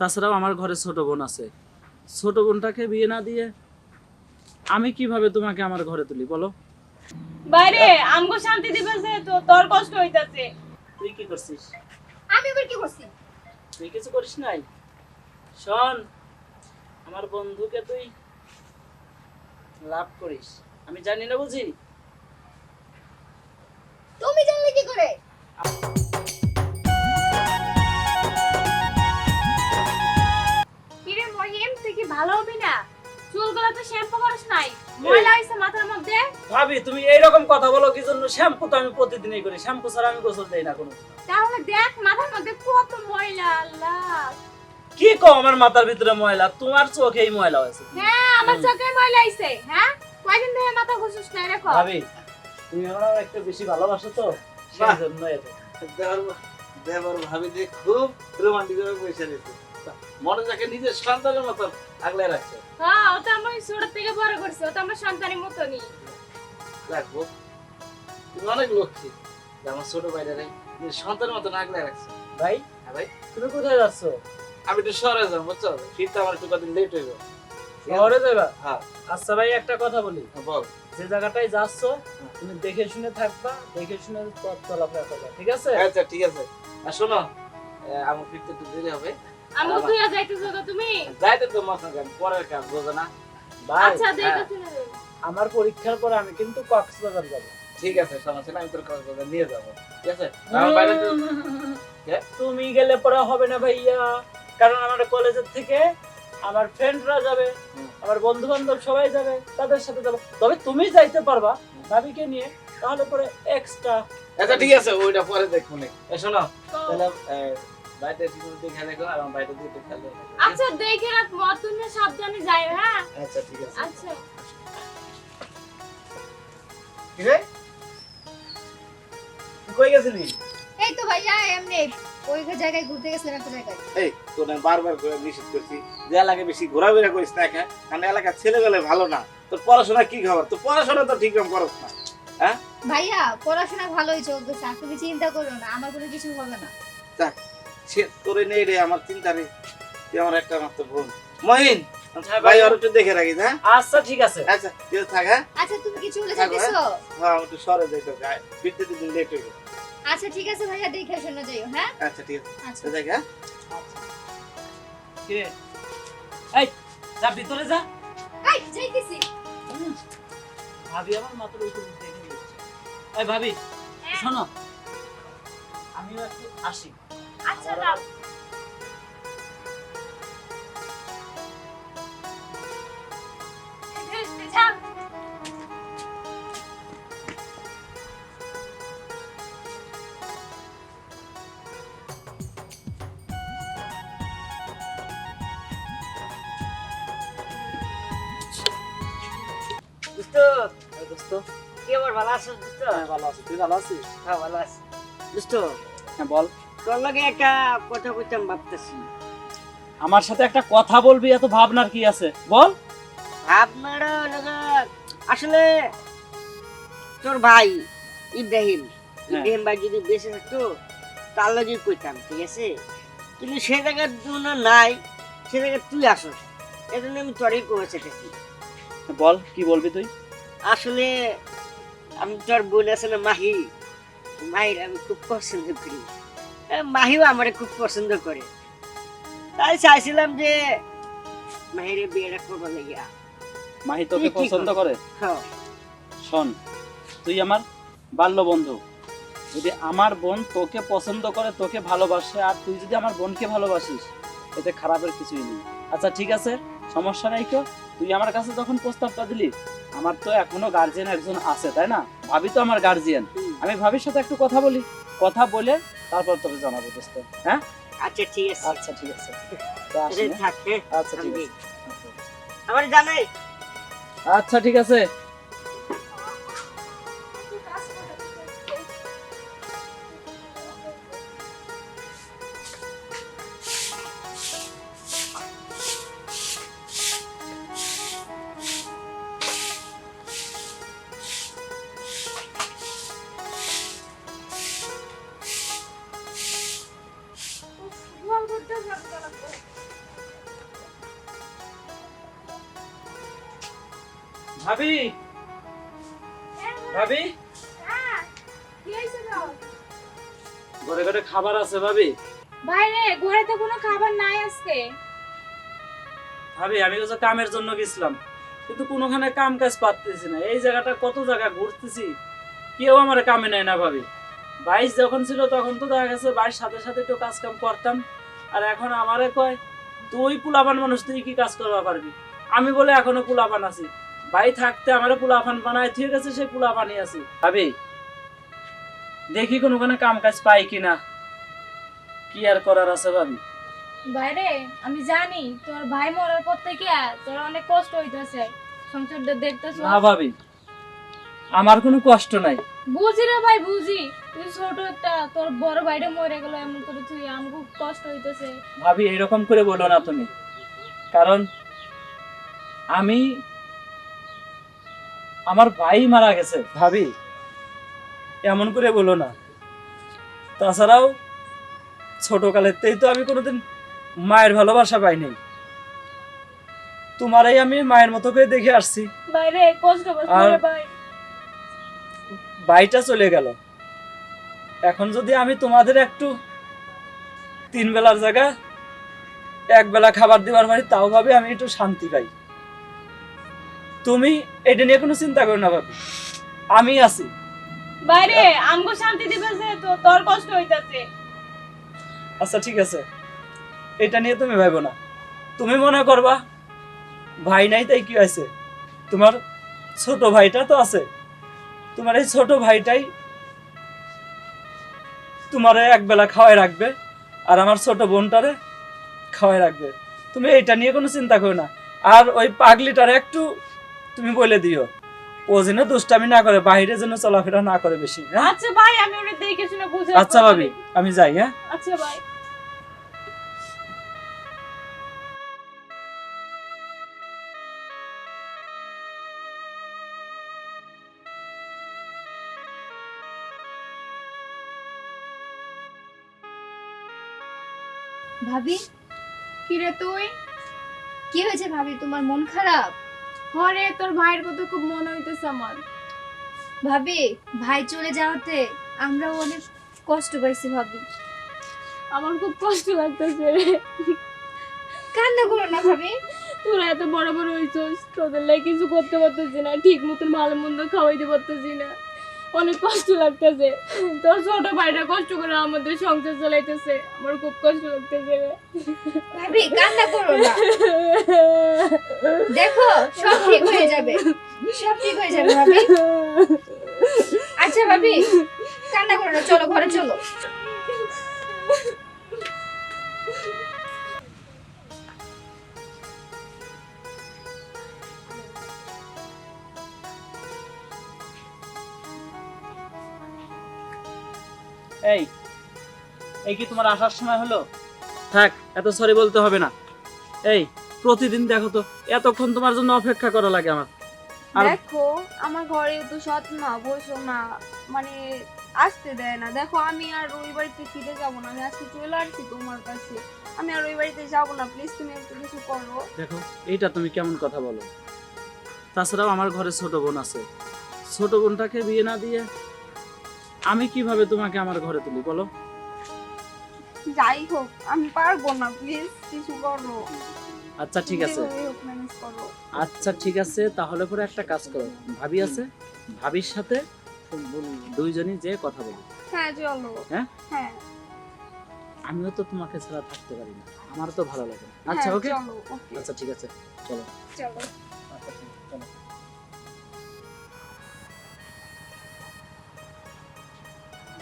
তাছাড়াও আমার ঘরে ছোট বোন আছে। ছোট বোনটাকে বিয়ে না দিয়ে আমি কীভাবে তোমাকে আমার ঘরে তুলি বলো? বাইরে আমগো শান্তি দিবে যে তো তোর কষ্ট হইতাছে। তুই কি করছিস? আমি আবার কি করছি? তুই কিছু করিস নাই? শোন আমার বন্ধুকে তুই লাভ করিস। আমি জানি না বুঝি। তুমি জানলে কি কিরে? তো শ্যাম্পু করিস নাই। ময়লা হইছে মাথার মধ্যে। ভাবি তুমি এইরকম কথা বলো কি জন্য শ্যাম্পু তো আমি প্রতিদিনই করি। শ্যাম্পু ছাড়া আমি গোসল দেই না কোনো। তাহলে দেখ মাথার মধ্যে কত ময়লা আল্লাহ। কি কো আমার মাথার ভিতরে ময়লা? তোমার চোখে এই ময়লা হয়েছে। হ্যাঁ আমার চোখে ময়লা হইছে হ্যাঁ? কয়দিন ধরে মাথা ঘুষুস না রেখো ভাবি তুমি আমার একটু বেশি ভালোবাসো তো সেই। জন্য এটা দেবর দেবর ভাবি যে খুব রোমান্টিক ভাবে বসে রয়েছে মনে যাকে নিজের সন্তানের মতো আগলে রাখছে। হ্যাঁ ও তো আমার ছোট থেকে বড় করছে ও তো আমার সন্তানের মতনই। রাখব তুমি অনেক লক্ষ্মী যে আমার ছোট ভাইরা নিজের সন্তানের মতো আগলে রাখছে। ভাই হ্যাঁ ভাই? তুমি কোথায় যাচ্ছ? আমি একটু শহরে যাব বুঝছ? ফিরতে আমার একটু কদিন লেট হইব। শহরে যাবা? হ্যাঁ। আচ্ছা ভাই একটা কথা বলি। বল। যে জায়গাটায় যাচ্ছ তুমি দেখে শুনে থাকবা দেখে শুনে পথ চলাফেরা করবা ঠিক আছে? আচ্ছা ঠিক আছে। আর শোনো আমার ফিরতে একটু দেরি হবে। আমগো তুই যাইতেছো তো তুমি? যাইতে তো মত না পরের কাজ বোঝো না। ভাই আচ্ছা হ্যাঁ। দেখতেছি না। আমার পরীক্ষার পরে আমি কিন্তু কক্সবাজার যাব। ঠিক আছে সমস্যা নাই আমি তোর কাজ নিয়ে যাব। ঠিক আছে? আমার বাইরে তুমি গেলে পরে হবে না ভাইয়া। কারণ আমার কলেজের থেকে আমার ফ্রেন্ডরা যাবে আমার বন্ধু বান্ধব সবাই যাবে তাদের সাথে যাব। তবে তুমি যাইতে পারবা ভাবিকে নিয়ে তাহলে পরে এক্সট্রা আচ্ছা ঠিক আছে ওইটা পরে দেখব নে এ শোনো তাহলে দেখে রেখো আর আমার আচ্ছা দেখে রাখ মত তুমি সাবধানে যাই হ্যাঁ? আচ্ছা ঠিক আছে। আচ্ছা। কি রে? তুই কই গেছিলি? এই তো ভাইয়া এমনি। ওই জায়গায় ঘুরতে গেছিলাম একটা জায়গায়। এই তোর বারবার করে নিষেধ করছি যে এলাকায় বেশি ঘোরাফেরা করিস না একা কারণ এলাকার ছেলেবেলে ভালো না। তোর পড়াশোনা কি খবর? তোর পড়াশোনা তো ঠিক রকম না ভাইয়া পড়াশোনা ভালোই চলতেছে চিন্তা করো না আমার কোনো কিছু হবে না। সে তোরে নেই রে আমার চিন্তা রে তুই আমার একটা মাত্র বোন। মহিন হ্যাঁ, ভাই। আর একটু দেখে রাখিস হ্যাঁ? আচ্ছা ঠিক আছে। আচ্ছা তুই থাক হ্যাঁ? আচ্ছা তুমি কি চলে থাকো, হ্যাঁ? একটু সরে যাই তো গায়ে। ফিরতে দুদিন লেট হইব আচ্ছা ঠিক আছে ভাইয়া দেখে শোনা যাইও হ্যাঁ? আচ্ছা ঠিক আছে। আচ্ছা। দেখ হ্যাঁ? কে এই যা ভিতরে যা। এই যাইতেছি। ভাবি আমার মাথার উপর দেখে নিচ্ছে এই ভাবি শোনো আমিও একটু আসি। আচ্ছা যাও দোস্ত কি আবার ভালো আছো দোস্ত হ্যাঁ ভালো আছি। তুই ভালো আছিস? হ্যাঁ ভালো আছি। দোস্ত হ্যাঁ বল। তোর লগে একটা কথা কইতাম ভাবতেছি। আমার সাথে একটা কথা বলবি এত ভাবনার কি আছে? বল। লগে আসলে তোর ভাই ইব্রাহিম ইব্রাহিম ভাই যদি বেঁচে থাকতো তার লগে কইতাম ঠিক আছে? কিন্তু সে জায়গার জন্য নাই সে জায়গায় তুই আসস এজন্য আমি তোরই করে চেটেছি বল কি বলবি তুই? আসলে আমি তোর বোন আছে না মাহি মাহির আমি খুব পছন্দ করি। মাহিও আমার খুব পছন্দ করে। তাই চাইছিলাম যে মাহিরে বিয়েটা করব লাগিয়া। মাহি তোকে পছন্দ করে? হ্যাঁ। শোন তুই আমার বাল্য বন্ধু যদি আমার বোন তোকে পছন্দ করে তোকে ভালোবাসে আর তুই যদি আমার বোনকে ভালোবাসিস এতে খারাপের কিছুই নেই। আচ্ছা ঠিক আছে সমস্যা নাই তো? তুই আমার কাছে যখন প্রস্তাবটা দিলি আমার তো এখনও গার্জিয়ান একজন আছে তাই না? ভাবি তো আমার গার্জিয়ান আমি ভাবির সাথে একটু কথা বলি। কথা বলে তারপর তোকে জানাব দোস্ত। হ্যাঁ? আচ্ছা ঠিক আছে। আচ্ছা ঠিক আছে। হ্যাঁ? হ্যাঁ আচ্ছা ঠিক আছে। আমার জানাই। আচ্ছা ঠিক আছে। ভাবি? ভাবি? ঘরে ঘরে খাবার আছে ভাবি? বাইরে ঘরে তো কোনো খাবার নাই আজকে। ভাবি আমি তো কামের জন্য গেছিলাম কিন্তু কোনোখানে কাম কাজ পাচ্তেছি না। এই জায়গাটা কত জায়গা ঘুরতেছি কেউ আমার কামে নেয় না ভাবি। বাইশ যখন ছিল তখন তো দেখা গেছে বাইশ সাথে সাথে একটু কাজ কাম করতাম। আর এখন আমারে কয় তুই পুলাপান মানুষ তুই কি কাজ করবা পারবি? আমি বলে এখনও পুলাপান আছি। ভাই থাকতে আমার পুলাপান বানায় ঠিক আছে সেই পুলাপানই আছি। ভাবি দেখি কোনোখানে কাম কাজ পাই কিনা। কি আর করার আছে ভাবি? বাইরে আমি জানি তোর ভাই মরার পর থেকে তোর অনেক কষ্ট হইতেছে। সংসারটা দেখতেছ না ভাবি আমার কোনো কষ্ট নাই। বুঝি রে ভাই বুঝি। তুই ছোট একটা তোর বড় ভাইটা মরে গেল এমন করে তুই আমার খুব কষ্ট হইতেছে। ভাবি এরকম করে বলো না তুমি। কারণ আমি আমার ভাই মারা গেছে। ভাবি? এমন করে বলো না। তাছাড়াও ছোটকালেতেই তো আমি কোনোদিন মায়ের ভালোবাসা পাইনি তোমারই আমি মায়ের মতো করে দেখে আসছি। বাইরে কষ্ট আর- ভাই। ভাইটা চলে গেল। এখন যদি আমি তোমাদের একটু তিন বেলার জায়গা এক বেলা খাবার দিবার পারি তাও ভাবে আমি একটু শান্তি পাই। তুমি এটা নিয়ে কোনো চিন্তা করো না ভাবি। আমি আছি। বাইরে আমগো শান্তি দিবেছে তো তোর কষ্ট হইতাছে। আচ্ছা ঠিক আছে। এটা নিয়ে তুমি ভাইবো না। তুমি মনে করবা ভাই নাই তাই কি হয়েছে? তোমার ছোট ভাইটা তো আছে। তোমার এই ছোট ভাইটাই তোমার এক বেলা খাওয়াই রাখবে আর আমার ছোট বোনটারে খাওয়াই রাখবে। তুমি এটা নিয়ে কোনো চিন্তা করো না। আর ওই পাগলিটার একটু তুমি বলে দিও। ও যেন দুষ্টামি না করে বাইরে যেন চলাফেরা না করে বেশি। হ্যাঁ? আচ্ছা ভাই আমি ওরে দেখে শুনে বুঝে আচ্ছা ভাবি আমি যাই হ্যাঁ? আচ্ছা ভাই। ভাবি কিরে তুই? কি হয়েছে ভাবি? তোমার মন খারাপ? হরে তোর ভাইয়ের কথা খুব মনে হইতেছে আমার। ভাবি ভাই চলে যাওয়াতে আমরাও অনেক কষ্ট পাইছি ভাবি। আমার খুব কষ্ট লাগতেছে রে। কান্না করো না ভাবি। তোরা এত বড় বড় হইছস তোদের লাই কিছু করতে পারতেছি না ঠিক মতন ভালো মন্দ খাওয়াইতে পারতেছি না। অনেক কষ্ট লাগতেছে। তোর ছোট ভাইটা কষ্ট করে আমাদের সংসার চালাইতেছে। আমার খুব কষ্ট লাগতেছে। ভাবি, কান্না করো না। দেখো, সব ঠিক হয়ে যাবে। সব ঠিক হয়ে যাবে, ভাবি। আচ্ছা ভাবি, কান্না করো না, চলো, ঘরে চলো। এই এই কি তোমার আসার সময় হলো? থাক এত সরি বলতে হবে না। এই প্রতিদিন দেখো তো এতক্ষণ তোমার জন্য অপেক্ষা করা লাগে আমার। দেখো আমার ঘরে তো সৎ না বসো না মানে আসতে দেয় না। দেখো আমি আর ওই বাড়িতে ফিরে যাব না আমি আজকে চলে আসছি তোমার কাছে। আমি আর ওই বাড়িতে যাব না প্লিজ তুমি একটু কিছু করো। দেখো এইটা তুমি কেমন কথা বলো। তাছাড়াও আমার ঘরে ছোট বোন আছে। ছোট বোনটাকে বিয়ে না দিয়ে আমি কীভাবে তোমাকে আমার ঘরে তুলি বলো? যাই হোক আমি পারব না প্লিজ কিছু করো। আচ্ছা ঠিক আছে। আচ্ছা ঠিক আছে তাহলে পরে একটা কাজ করো। ভাবি আছে? ভাবির সাথে দুইজনই যে কথা বলি। হ্যাঁ চলো। হ্যাঁ? হ্যাঁ। আমিও তো তোমাকে ছাড়া থাকতে পারি না। আমারও তো ভালো লাগে আচ্ছা হ্যাঁ, ওকে ওকে আচ্ছা ঠিক আছে চলো। চলো।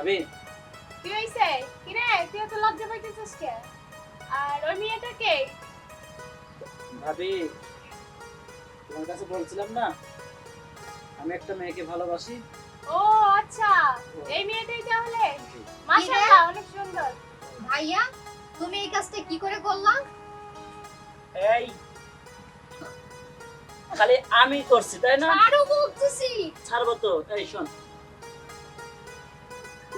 ভাবি। কি হইছে? কি রে তুই এত লজ্জা পাইতেছিস কে? আর ওই মেয়েটা কে? ভাবি তোমার কাছে বলছিলাম না আমি একটা মেয়েকে ভালোবাসি। ও আচ্ছা। এই মেয়েটাই তাহলে? মাশাআল্লাহ অনেক সুন্দর। ভাইয়া তুমি এই কাজটা কি করে করলা? এই খালি আমি করছি তাই না? আরও বলতেছি। ছাড়বো তো এই শোন।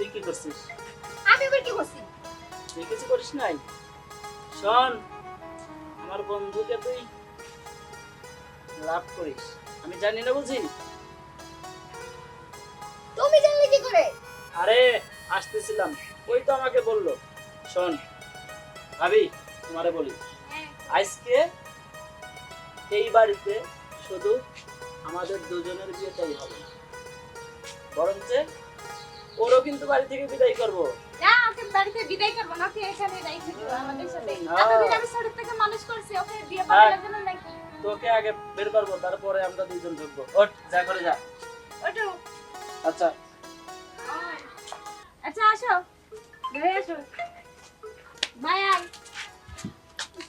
তুই কি করছিস? আমি আবার কি করছি? তুই কিছু করিস নাই? শোন আমার বন্ধুকে তুই লাভ করিস। আমি জানি না বুঝি? তুমি জানলে কি করে? আরে আসতেছিলাম। ওই তো আমাকে বলল। শোন ভাবি তোমারে বলি। আজকে এই বাড়িতে শুধু আমাদের দুজনের বিয়েটাই হবে না। বরঞ্চ ওরও কিন্তু বাড়ি থেকে বিদায় করব। না ওকে বাড়িতে বিদায় করব না তুই এখানে রাখি আমাদের সাথে। হ্যাঁ। আমি শরীর থেকে মানুষ করছি ওকে বিয়ে পাওয়ার হ্যাঁ। জন্য নাকি? তোকে আগে বের করব তারপরে আমরা দুজন ঢুকবো। ওঠ যা করে যা। ওঠো। আচ্ছা। আচ্ছা আসো। ঘরে আসো। বাই